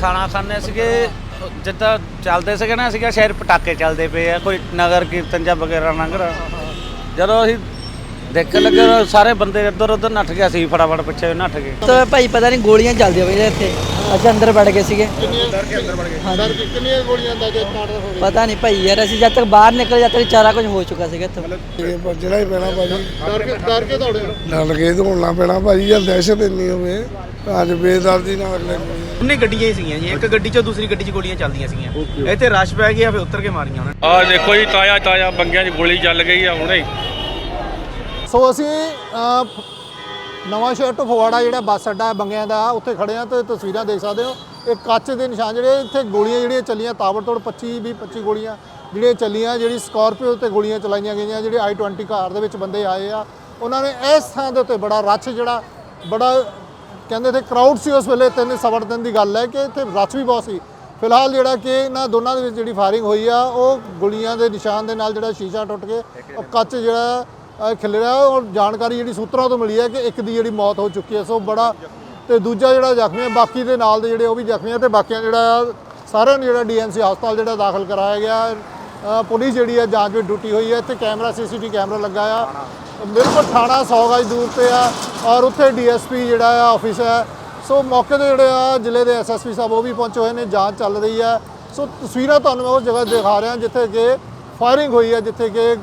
ਖਾਣਾ ਖਾਂਦੇ ਸੀਗੇ, ਜਿੱਦਾਂ ਚੱਲਦੇ ਸੀਗੇ ਨਾ, ਸੀਗਾ ਸ਼ਾਇਦ ਪਟਾਕੇ ਚੱਲਦੇ ਪਏ ਆ, ਕੋਈ ਨਗਰ ਕੀਰਤਨ ਜਾਂ ਵਗੈਰਾ ਲੰਘ ਜਦੋਂ ਅਸੀਂ ਦੇਖਣ ਲੱਗੇ, ਸਾਰੇ ਬੰਦੇ ਇੱਧਰ ਉੱਧਰ ਨੱਠ ਗਿਆ ਸੀ, ਫਟਾਫਟ ਪਿੱਛੇ ਨੱਠ ਗਏ। ਤਾਂ ਭਾਈ ਪਤਾ ਨਹੀਂ ਗੋਲੀਆਂ ਚੱਲਦੀਆਂ ਪਈਆਂ ਇੱਥੇ। ਅਸੀਂ ਅੰਦਰ ਵੜ ਗਏ ਸੀਗੇ। ਡਰ ਕੇ ਅੰਦਰ ਵੜ ਗਏ? ਡਰ ਕੇ ਕਿੰਨੀਆਂ ਗੋਲੀਆਂ ਅੰਦਾਜ਼ੇ ਸਟਾਰਟ ਹੋ ਗਈ ਪਤਾ ਨਹੀਂ ਭਾਈ ਯਾਰ ਅਸੀਂ ਜਦ ਤੱਕ ਬਾਹਰ ਨਿਕਲ ਜਦ ਤੱਕ ਚਾਰਾ ਕੁਝ ਹੋ ਚੁੱਕਾ ਸੀਗਾ ਇੱਥੇ। ਇਹ ਭੱਜਣਾ ਹੀ ਪੈਣਾ ਭਾਜੀ ਡਰ ਕੇ ਡਰ ਕੇ ਦੌੜੇ ਹੋ। ਡਰ ਕੇ ਦੌੜਨਾ ਪੈਣਾ ਭਾਜੀ ਜਾਂ ਦਹਿਸ਼ਤ ਇੰਨੀ ਹੋਵੇ। ਅੱਜ ਬੇਦਰਦੀ ਨਾਲ ਅਗਲੇ ਉਹਨੇ ਗੱਡੀਆਂ ਹੀ ਸੀਗੀਆਂ ਜੀ ਇੱਕ ਗੱਡੀ ਚੋਂ ਦੂਸਰੀ ਗੱਡੀ 'ਚ ਗੋਲੀਆਂ ਚੱਲਦੀਆਂ ਸੀਗੀਆਂ। ਇੱਥੇ ਰਸ਼ ਪੈ ਗਿਆ ਫਿਰ ਉੱਤਰ ਕੇ ਮਾਰੀਆਂ ਉਹਨਾਂ ਨੇ। ਆ ਦੇਖੋ ਜੀ ਤਾਇਆ ਤਾਇਆ ਬੰਗਿਆਂ 'ਚ ਗੋਲੀ ਚੱਲ ਗਈ ਆ ਹੁਣੇ ਸੋ ਅਸੀਂ ਨਵਾਂ ਸ਼ਹਿਰ ਤੋਂ ਫਗਵਾੜਾ ਜਿਹੜਾ ਬੱਸ ਅੱਡਾ ਹੈ, ਬੰਗਿਆਂ ਦਾ, ਉੱਥੇ ਖੜੇ ਆ ਤੇ ਤਸਵੀਰਾਂ ਦੇਖ ਸਕਦੇ ਹੋ। ਇਹ ਕੱਚ ਦੇ ਨਿਸ਼ਾਨ ਜਿਹੜੇ, ਇੱਥੇ ਗੋਲੀਆਂ ਜਿਹੜੀਆਂ ਚੱਲੀਆਂ, ਤਾਬੜਤੋੜ 25 20 25 ਗੋਲੀਆਂ ਜਿਹੜੀਆਂ ਚੱਲੀਆਂ, ਜਿਹੜੀ ਸਕਾਰਪੀਓ ਤੇ ਗੋਲੀਆਂ ਚਲਾਈਆਂ ਗਈਆਂ, ਜਿਹੜੇ i20 ਕਾਰ ਦੇ ਵਿੱਚ ਬੰਦੇ ਆਏ ਆ। ਉਹਨਾਂ ਨੇ ਇਸ ਥਾਂ ਦੇ ਉੱਤੇ ਬੜਾ ਰੱਛ ਜਿਹੜਾ, ਬੜਾ ਕਹਿੰਦੇ ਤੇ ਕਰਾਊਡ ਸੀ ਉਸ ਵੇਲੇ, ਤਿੰਨ ਸਵਰ ਦਿਨ ਦੀ ਗੱਲ ਹੈ ਕਿ ਇੱਥੇ ਰੱਛ ਵੀ ਬਹੁਤ ਸੀ। ਫਿਲਹਾਲ ਜਿਹੜਾ ਕਿ ਇਹਨਾਂ ਦੋਨਾਂ ਦੇ ਵਿੱਚ ਜਿਹੜੀ ਫਾਇਰਿੰਗ ਹੋਈ ਆ, ਉਹ ਗੋਲੀਆਂ ਦੇ ਨਿਸ਼ਾਨ ਦੇ ਨਾਲ ਜਿਹੜਾ ਸ਼ੀਸ਼ਾ ਟੁੱਟ ਕੇ, ਉਹ ਕੱਚ ਜਿਹੜਾ ਖਿਲਰਿਆ ਔਰ ਜਾਣਕਾਰੀ ਜਿਹੜੀ ਸੂਤਰਾਂ ਤੋਂ ਮਿਲੀ ਹੈ ਕਿ ਇੱਕ ਦੀ ਜਿਹੜੀ ਮੌਤ ਹੋ ਚੁੱਕੀ ਹੈ ਸੋ ਬੜਾ ਤੇ ਦੂਜਾ ਜਿਹੜਾ ਜ਼ਖਮੀ ਹੈ ਬਾਕੀ ਦੇ ਨਾਲ ਦੇ ਜਿਹੜੇ ਉਹ ਵੀ ਜ਼ਖਮੀ ਹੈ ਤੇ ਬਾਕੀਆਂ ਜਿਹੜਾ ਆ, ਸਾਰਿਆਂ ਨੂੰ ਜਿਹੜਾ ਡੀਐਨਸੀ ਹਸਪਤਾਲ ਜਿਹੜਾ ਦਾਖਲ ਕਰਾਇਆ ਗਿਆ ਪੁਲਿਸ ਜਿਹੜੀ ਹੈ ਜਾਂਚ ਵਿੱਚ ਡਿਊਟੀ ਹੋਈ ਹੈ ਇੱਥੇ ਕੈਮਰਾ ਸੀਸੀਟੀਵੀ ਕੈਮਰਾ ਲੱਗਾ ਆ। ਬਿਲਕੁਲ ਥਾਣਾ 100 ਗਜ ਦੂਰ ਤੇ ਆ ਔਰ ਉੱਥੇ ਡੀਐਸਪੀ ਜਿਹੜਾ ਆ ਆਫਿਸ ਹੈ। ਸੋ ਮੌਕੇ ਤੇ ਜਿਹੜੇ ਆ ਜ਼ਿਲ੍ਹੇ ਦੇ ਐਸਐਸਪੀ ਸਾਹਿਬ ਉਹ ਵੀ ਪਹੁੰਚੇ ਹੋਏ ਨੇ ਜਾਂਚ ਚੱਲ ਰਹੀ ਹੈ। ਸੋ ਤਸਵੀਰਾਂ ਤੁਹਾਨੂੰ ਮੈਂ ਉਹ ਜਗ੍ਹਾ ਦਿਖਾ ਰਿਹਾ ਜਿੱਥੇ ਕਿ ਫਾਇਰਿੰਗ ਹੋਈ ਹੈ ਜਿੱਥੇ ਕਿ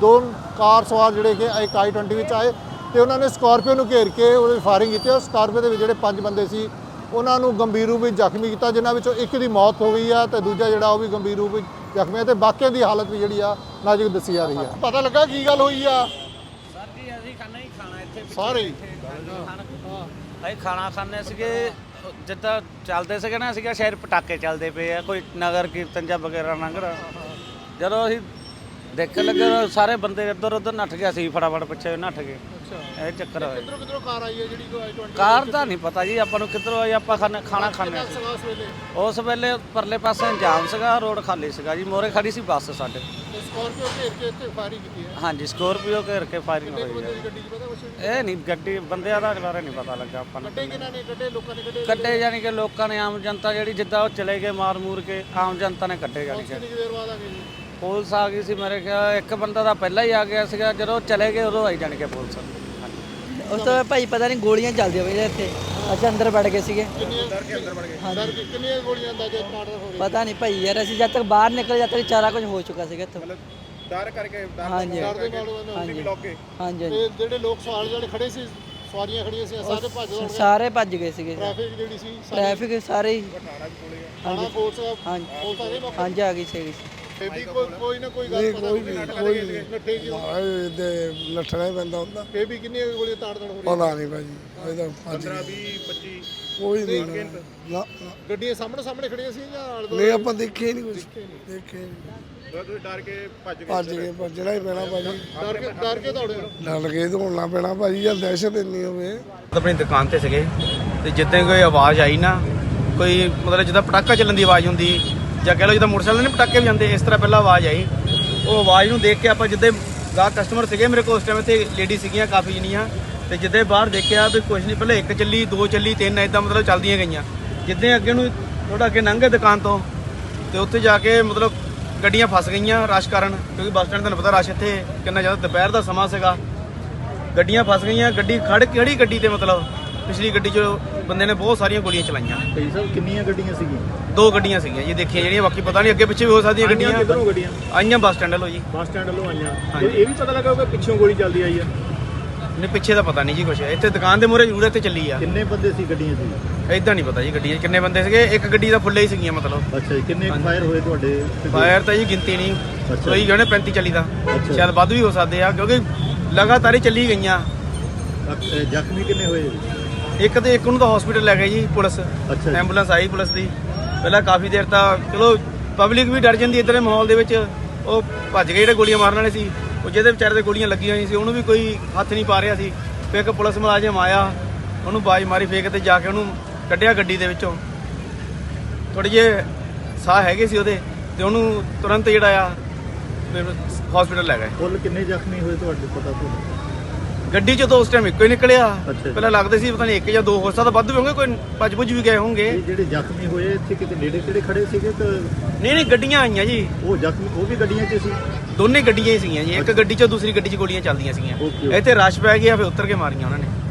ਦੋ ਕਾਰ ਸਵਾਰ ਜਿਹੜੇ ਕਿ ਇੱਕ i20 ਵਿੱਚ ਆਏ ਤੇ ਉਹਨਾਂ ਨੇ ਸਕਾਰਪੀਓ ਨੂੰ ਘੇਰ ਕੇ ਉਹਦੇ ਫਾਇਰਿੰਗ ਕੀਤੀ ਔਰ ਸਕਾਰਪੀਓ ਦੇ ਵਿੱਚ ਜਿਹੜੇ ਪੰਜ ਬੰਦੇ ਸੀ ਉਹਨਾਂ ਨੂੰ ਗੰਭੀਰ ਰੂਪ ਵਿੱਚ ਜ਼ਖਮੀ ਕੀਤਾ ਜਿਨ੍ਹਾਂ ਵਿੱਚੋਂ ਇੱਕ ਦੀ ਮੌਤ ਹੋ ਗਈ ਆ ਤੇ ਦੂਜਾ ਜਿਹੜਾ ਉਹ ਵੀ ਗੰਭੀਰ ਰੂਪ ਵਿੱਚ ਜ਼ਖਮੀ ਹੈ ਤੇ ਬਾਕੀਆਂ ਦੀ ਹਾਲਤ ਵੀ ਜਿਹੜੀ ਆ ਨਾਜ਼ੁਕ ਦੱਸੀ ਜਾ ਰਹੀ ਆ। ਪਤਾ ਲੱਗਾ ਕੀ ਗੱਲ ਹੋਈ ਆ? ਸਰ ਜੀ ਅਸੀਂ ਖਾਣਾ ਹੀ ਖਾਣਾ ਇੱਥੇ ਸਾਰੇ? ਹੀ? ਅਸੀਂ ਖਾਣਾ ਖਾਂਦੇ ਸੀਗੇ ਜਿੱਦਾਂ ਚੱਲਦੇ ਸੀਗੇ ਨਾ ਸੀਗਾ ਸ਼ਾਇਦ ਪਟਾਕੇ ਚੱਲਦੇ ਪਏ ਆ ਕੋਈ ਨਗਰ ਕੀਰਤਨ ਜਾਂ ਵਗੈਰਾ ਰਿਹਾ ਜਦੋਂ ਅਸੀਂ ਦੇਖਣ ਲੱਗੇ ਤਾਂ ਸਾਰੇ ਬੰਦੇ ਇੱਧਰ ਉੱਧਰ ਨੱਠ ਗਿਆ ਸੀ ਫਟਾਫਟ ਪਿੱਛੇ ਨੱਠ ਗਏ। ਇਹ ਚੱਕਰ ਹੋਇਆ। ਕਿੱਧਰੋਂ ਕਿੱਧਰੋਂ ਕਾਰ ਆਈ ਹੈ ਜਿਹੜੀ ਕੋਈ i20 ਕਾਰ ਦਾ ਨਹੀਂ ਪਤਾ ਜੀ ਆਪਾਂ ਨੂੰ ਕਿੱਧਰੋਂ ਆਈ ਆਪਾਂ ਖਾਣਾ ਖਾਣਾ ਖਾਂਦੇ ਸੀ। ਸਵਾਸ ਵੇਲੇ? ਉਸ ਵੇਲੇ ਪਰਲੇ ਪਾਸੇ ਜਾਮ ਸੀਗਾ ਰੋਡ ਖਾਲੀ ਸੀਗਾ ਜੀ ਮੋਰੇ ਖੜੀ ਸੀ ਬੱਸ ਸਾਡੇ। ਤੇ ਸਕਾਰਪੀਓ ਘੇਰ ਕੇ ਇੱਥੇ ਫਾਇਰਿੰਗ ਕੀਤੀ ਹੈ? ਹਾਂਜੀ ਸਕੋਰਪੀਓ ਘੇਰ ਕੇ ਫਾਇਰਿੰਗ ਹੋਈ ਹੈ। ਗੱਡੀ 'ਚ ਪਤਾ ਕੁਛ? ਇਹ ਨਹੀਂ ਗੱਡੀ ਬੰਦਿਆਂ ਦਾ ਬਾਰੇ ਨਹੀਂ ਪਤਾ ਲੱਗਾ ਆਪਾਂ ਨੂੰ। ਗੱਡੇ ਕਿਹਨਾਂ ਨੇ ਗੱਡੇ ਲੋਕਾਂ ਨੇ ਕੱਢੇ ਜਾਣੀ ਕਿ ਲੋਕਾਂ ਨੇ ਆਮ ਜਨਤਾ ਜਿਹੜੀ ਜਿੱਦਾਂ ਉਹ ਚਲੇ ਗਏ ਮਾਰ ਮੂਰ ਕੇ ਆਮ ਜਨਤਾ ਨੇ ਕੱਢੇ ਜਾਣੀ ਕਿ। ਕਿੰਨੀ ਕੁ ਦੇਰ ਬਾਅਦ ਆ ਗਏ ਜੀ। ਪੁਲਿਸ ਆ ਗਈ ਸੀ ਮੇਰੇ ਖਿਆਲ ਇੱਕ ਬੰਦਾ ਤਾਂ ਪਹਿਲਾਂ ਹੀ ਆ ਗਿਆ ਸੀਗਾ ਜਦੋਂ ਚਲੇ ਗਏ ਉਦੋਂ ਆਈ ਜਾਣੀ ਕਿ ਪੁਲਿਸ। ਹਾਂਜੀ ਉਸ ਤੋਂ ਭਾਈ ਪਤਾ ਨਹੀਂ ਗੋਲੀਆਂ ਚੱਲਦੀਆਂ ਪਈਆਂ ਇੱਥੇ। ਅਸੀਂ ਅੰਦਰ ਵੜ ਗਏ ਸੀਗੇ। ਡਰ ਕੇ ਡਰ ਕਿੰਨੀਆਂ ਗੋਲੀਆਂ ਅੰਦਾਜ਼ੇ ਹੋ ਗਈ ਪਤਾ ਨਹੀਂ ਭਾਈ ਯਾਰ ਅਸੀਂ ਜਦ ਤੱਕ ਬਾਹਰ ਨਿਕਲ ਜਦ ਤੱਕ ਚਾਰਾ ਕੁਝ ਹੋ ਚੁੱਕਾ ਸੀਗਾ ਇੱਥੇ। ਡਰ ਕਰਕੇ ਹਾਂਜੀ। ਡਰ ਦੇ ਨਾਲ ਉਹਨਾਂ ਹਾਂਜੀ। ਲੋਕੇ ਹਾਂਜੀ ਤੇ ਜਿਹੜੇ ਲੋਕ ਸਵਾਲ ਜਿਹੜੇ ਖੜੇ ਸੀ ਸਵਾਰੀਆਂ ਖੜੀਆਂ ਸੀ ਸਾਰੇ ਭੱਜ ਦੌੜ ਹਾਂਜੀ। ਸਾਰੇ ਭੱਜ ਗਏ ਸੀਗੇ। ਟ੍ਰੈਫਿਕ ਜਿਹੜੀ ਸੀ ਟ੍ਰੈਫਿਕ ਸਾਰੇ ਹੀ। ਥਾਣਾ ਹਾਂਜੀ। ਹਾਂਜੀ। ਆ ਗਈ ਸੀਗੀ ਤੇ ਵੀ ਕੋਈ ਕੋਈ ਨਾ ਕੋਈ ਗੱਲ ਪਤਾ ਨਹੀਂ ਕੋਈ ਨਹੀਂ। ਨੱਠੇ ਜੀ ਮਹਾਰਾਜ ਦੇ ਨੱਠਣਾ ਹੀ ਪੈਂਦਾ ਹੁੰਦਾ। ਤੇ ਵੀ ਕਿੰਨੀਆਂ ਗੋਲੀਆਂ ਤਾੜ ਤਾੜ ਹੋ ਰਹੀਆਂ? ਪਤਾ ਨਹੀਂ ਭਾਜੀ ਇਹਦਾ 15 20 25 ਕੋਈ ਨਹੀਂ। ਨਾ। ਗੱਡੀਆਂ ਸਾਹਮਣੇ ਸਾਹਮਣੇ ਖੜੀਆਂ ਸੀ ਜਾਂ ਆਲੇ ਦੁਆਲੇ? ਨਹੀਂ ਆਪਾਂ ਦੇਖੇ ਨਹੀਂ ਕੁਝ ਦੇਖੇ ਨਹੀਂ। ਡਰ ਕੇ ਭੱਜ ਭੱਜ ਕੇ ਭੱਜਣਾ ਹੀ ਪੈਣਾ ਭਾਜੀ। ਡਰ ਕੇ ਡਰ ਕੇ ਦੌੜੇ ਹੋ। ਡਰ ਕੇ ਦੌੜਨਾ ਪੈਣਾ ਭਾਜੀ ਜਾਂ ਦਹਿਸ਼ਤ ਇੰਨੀ ਹੋਵੇ। ਆਪਣੀ ਦੁਕਾਨ ਤੇ ਸੀਗੇ ਤੇ ਜਿੱਦਾਂ ਹੀ ਕੋਈ ਆਵਾਜ਼ ਆਈ ਨਾ ਕੋਈ ਮਤਲਬ ਜਿੱਦਾਂ ਪਟਾਕਾ ਚੱਲਣ ਦੀ ਆਵਾਜ਼ ਹੁੰਦੀ ਜਾਂ ਕਹਿ ਲਓ ਜਿੱਦਾਂ ਮੋਟਰਸਾਈਕਲ ਨੇ ਪਟਾਕੇ ਵੀ ਜਾਂਦੇ, ਇਸ ਤਰ੍ਹਾਂ ਪਹਿਲਾਂ ਆਵਾਜ਼ ਆਈ। ਉਹ ਆਵਾਜ਼ ਨੂੰ ਦੇਖ ਕੇ ਆਪਾਂ ਜਿੱਦਾਂ ਗਾ ਕਸਟਮਰ ਸੀਗੇ, ਮੇਰੇ ਕੋਲ ਉਸ ਟਾਈਮ ਇੱਥੇ ਲੇਡੀ ਸੀਗੀਆਂ, ਕਾਫੀ ਜਣੀਆਂ ਤੇ ਜਿੱਦਾਂ ਬਾਹਰ ਦੇਖਿਆ ਵੀ ਕੁਝ ਨਹੀਂ ਪਹਿਲਾਂ ਇੱਕ ਚੱਲੀ, ਦੋ ਚੱਲੀ, ਤਿੰਨ ਇਦਾਂ ਮਤਲਬ ਚੱਲਦੀਆਂ ਗਈਆਂ। ਜਿੱਦਾਂ ਅੱਗੇ ਨੂੰ ਥੋੜਾ ਅੱਗੇ ਲੰਘੇ ਦੁਕਾਨ ਤੋਂ, ਤੇ ਉੱਥੇ ਜਾ ਕੇ ਮਤਲਬ ਗੱਡੀਆਂ ਫਸ ਗਈਆਂ ਰਸ਼ ਕਾਰਨ, ਕਿਉਂਕਿ ਬੱਸ ਸਟੈਂਡ ਤੁਹਾਨੂੰ ਪਤਾ ਰਸ਼ ਇੱਥੇ ਕਿੰਨਾ ਜ਼ਿਆਦਾ, ਦੁਪਹਿਰ ਦਾ ਸਮਾਂ ਸੀਗਾ। ਗੱਡੀਆਂ ਫਸ ਗਈਆਂ, ਗੱਡੀ ਖੜ ਕਿਹੜੀ ਗੱਡੀ ਤੇ ਮਤਲਬ ਪਿਛਲੀ ਗੱਡੀ 'ਚ ਬੰਦੇ ਨੇ ਬਹੁਤ ਸਾਰੀਆਂ ਗੋਲੀਆਂ ਚਲਾਈਆਂ। ਭਾਈ ਸਾਹਿਬ ਕਿੰਨੀਆਂ ਗੱਡੀਆਂ ਸੀਗੀਆਂ? ਦੋ ਗੱਡੀਆਂ ਸੀਗੀਆਂ ਜੀ ਦੇਖੀਆਂ ਜਿਹੜੀਆਂ ਬਾਕੀ ਪਤਾ ਨਹੀਂ ਅੱਗੇ ਪਿੱਛੇ ਵੀ ਹੋ ਸਕਦੀਆਂ ਗੱਡੀਆਂ। ਕਿੱਧਰੋਂ ਗੱਡੀਆਂ? ਆਈਆਂ ਬੱਸ ਸਟੈਂਡ ਵੱਲੋਂ ਜੀ। ਬੱਸ ਸਟੈਂਡ ਵੱਲੋਂ ਆਈਆਂ। ਤੇ ਇਹ ਵੀ ਪਤਾ ਲੱਗਾ ਕਿ ਪਿੱਛੋਂ ਗੋਲੀ ਚੱਲਦੀ ਆਈ ਆ? ਨਹੀਂ ਪਿੱਛੇ ਦਾ ਪਤਾ ਨਹੀਂ ਜੀ ਕੁਛ। ਇੱਥੇ ਦੁਕਾਨ ਦੇ ਮੂਹਰੇ ਜ਼ਰੂਰ ਇੱਥੇ ਚੱਲੀ ਆ। ਕਿੰਨੇ ਬੰਦੇ ਸੀ ਗੱਡੀਆਂ 'ਚ ਇਦਾਂ ਨਹੀਂ ਪਤਾ ਜੀ ਗੱਡੀਆਂ ਕਿੰਨੇ ਬੰਦੇ ਸੀਗੇ। ਇੱਕ ਗੱਡੀ ਦਾ ਫੁੱਲੇ ਹੀ ਸੀਗੀਆਂ ਮਤਲਬ। ਅੱਛਾ ਜੀ ਕਿੰਨੇ ਫਾਇਰ ਹੋਏ ਤੁਹਾਡੇ? ਫਾਇਰ ਤਾਂ ਜੀ ਗਿਣਤੀ ਨਹੀਂ। ਕੋਈ ਕਹਿੰਦੇ 35 ਚੱਲੀ ਦਾ। ਅੱਛਾ। ਸ਼ਾਇਦ ਵੱਧ ਵੀ ਹੋ ਸਕਦੇ ਆ ਕਿਉਂਕਿ ਲਗਾਤਾਰ ਹੀ ਚੱਲੀ ਗਈਆਂ। ਜ਼ਖਮੀ ਕਿੰਨੇ ਹੋਏ? ਇੱਕ ਤੇ ਇੱਕ ਨੂੰ ਤਾਂ ਹਸਪੀਟਲ ਲੈ ਗਏ ਜੀ ਪੁਲਿਸ। ਅੱਛਾ ਜੀ। ਐਂਬੂਲੈਂਸ ਆਈ ਪੁਲਿਸ ਦੀ। ਪਹਿਲਾਂ ਕਾਫੀ ਦੇਰ ਤਾਂ ਚਲੋ ਪਬਲਿਕ ਵੀ ਡਰ ਜਾਂਦੀ ਇਧਰ ਦੇ ਮਾਹੌਲ ਦੇ ਵਿੱਚ। ਉਹ ਭੱਜ ਗਏ ਜਿਹੜੇ ਗੋਲੀਆਂ ਮਾਰਨ ਵਾਲੇ ਸੀ। ਉਹ ਜਿਹਦੇ ਵਿਚਾਰੇ ਤੇ ਗੋਲੀਆਂ ਲੱਗੀਆਂ ਹੋਈਆਂ ਸੀ ਉਹਨੂੰ ਵੀ ਕੋਈ ਹੱਥ ਨਹੀਂ ਪਾ ਰਿਹਾ ਸੀ। ਫਿਰ ਇੱਕ ਪੁਲਿਸ ਮੁਲਾਜ਼ਮ ਆਇਆ ਉਹਨੂੰ ਬਾਜ ਮਾਰੀ ਫੇਕ ਤੇ ਜਾ ਕੇ ਉਹਨੂੰ ਕੱਢਿਆ ਗੱਡੀ ਦੇ ਵਿੱਚੋਂ। ਥੋੜੇ ਜਿਹੇ ਸਾਹ ਹੈਗੇ ਸੀ ਉਹਦੇ ਤੇ ਉਹਨੂੰ ਤੁਰੰਤ ਜਿਹੜਾ ਆ ਹਸਪੀਟਲ ਲੈ ਗਏ। ਕੁੱਲ ਕਿੰਨੇ ਜ਼ਖਮੀ ਹੋਏ ਤੁਹਾਡੇ ਪਤਾ ਤੁਹਾਨੂੰ ਗੱਡੀ 'ਚ ਤਾਂ ਉਸ ਟਾਈਮ ਇੱਕੋ ਹੀ ਨਿਕਲਿਆ। ਅੱਛਾ। ਪਹਿਲਾਂ ਲੱਗਦੇ ਸੀ ਪਤਾ ਨਹੀਂ ਇੱਕ ਜਾਂ ਦੋ ਹੋ ਸਕਦਾ ਵੱਧ ਵੀ ਹੋਣਗੇ ਕੋਈ ਭੱਜ ਭੁੱਜ ਵੀ ਗਏ ਹੋਣਗੇ। ਇਹ ਜਿਹੜੇ ਜ਼ਖਮੀ ਹੋਏ ਇੱਥੇ ਕਿਤੇ ਨੇੜੇ ਤੇੜੇ ਖੜੇ ਸੀਗੇ ਤਾਂ ਨਹੀਂ ਨਹੀਂ ਗੱਡੀਆਂ ਆਈਆਂ ਜੀ। ਉਹ ਜ਼ਖਮੀ ਉਹ ਵੀ ਗੱਡੀਆਂ 'ਚ ਸੀ? ਦੋਨੇ ਗੱਡੀਆਂ ਹੀ ਸੀਗੀਆਂ ਜੀ ਇੱਕ ਗੱਡੀ 'ਚ ਦੂਸਰੀ ਗੱਡੀ 'ਚ ਗੋਲੀਆਂ ਚੱਲਦੀਆਂ ਸੀਗੀਆਂ। Okay, okay. ਇੱਥੇ ਰਸ਼ ਪੈ ਗਿਆ ਫਿਰ ਉੱਤਰ ਕੇ ਮਾਰੀਆਂ ਉਹਨਾਂ ਨੇ।